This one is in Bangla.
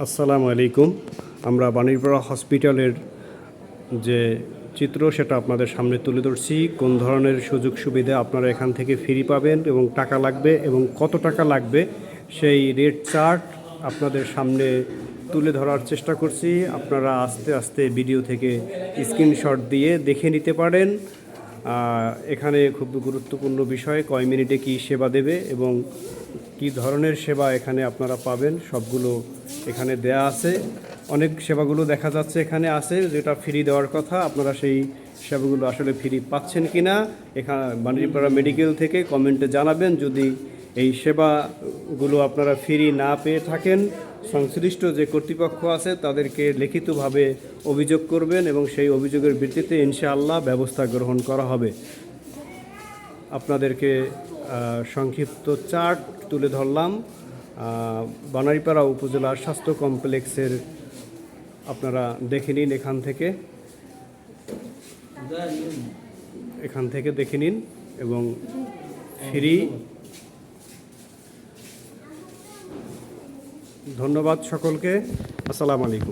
আসসালামু আলাইকুম। আমরা বাণীরপাড়া হসপিটালের যে চিত্র, সেটা আপনাদের সামনে তুলে ধরছি। কোন ধরনের সুযোগ সুবিধা আপনারা এখান থেকে ফ্রি পাবেন এবং টাকা লাগবে এবং কত টাকা লাগবে, সেই রেট চার্ট আপনাদের সামনে তুলে ধরার চেষ্টা করছি। আপনারা আস্তে আস্তে ভিডিও থেকে স্ক্রিনশট দিয়ে দেখে নিতে পারেন। এখানে খুব গুরুত্বপূর্ণ বিষয়, কয় মিনিটে কি সেবা দেবে এবং কি ধরনের সেবা এখানে আপনারা পাবেন? সবগুলো এখানে দেয়া আছে। অনেক সেবাগুলো দেখা যাচ্ছে এখানে আছে, যেটা ফ্রি দেওয়ার কথা। আপনারা সেই সেবাগুলো আসলে ফ্রি পাচ্ছেন কি না এখানে বাণিজ্যপাড়া মেডিকেল থেকে কমেন্টে জানাবেন। যদি এই সেবাগুলো আপনারা ফ্রি না পেয়ে থাকেন, সংশ্লিষ্ট যে কর্তৃপক্ষ আছে তাদেরকে লিখিতভাবে অভিযোগ করবেন এবং সেই অভিযোগের ভিত্তিতে ইনশাআল্লাহ ব্যবস্থা গ্রহণ করা হবে। আপনাদেরকে সংক্ষিপ্ত চার্ট তুলে ধরলাম। বানারীপাড়া উপজেলার স্বাস্থ্য কমপ্লেক্সের আপনারা দেখে নিন এখান থেকে। এখান থেকে দেখে নিন এবং ফ্রি। ধন্যবাদ সকলকে। আসসালামু আলাইকুম।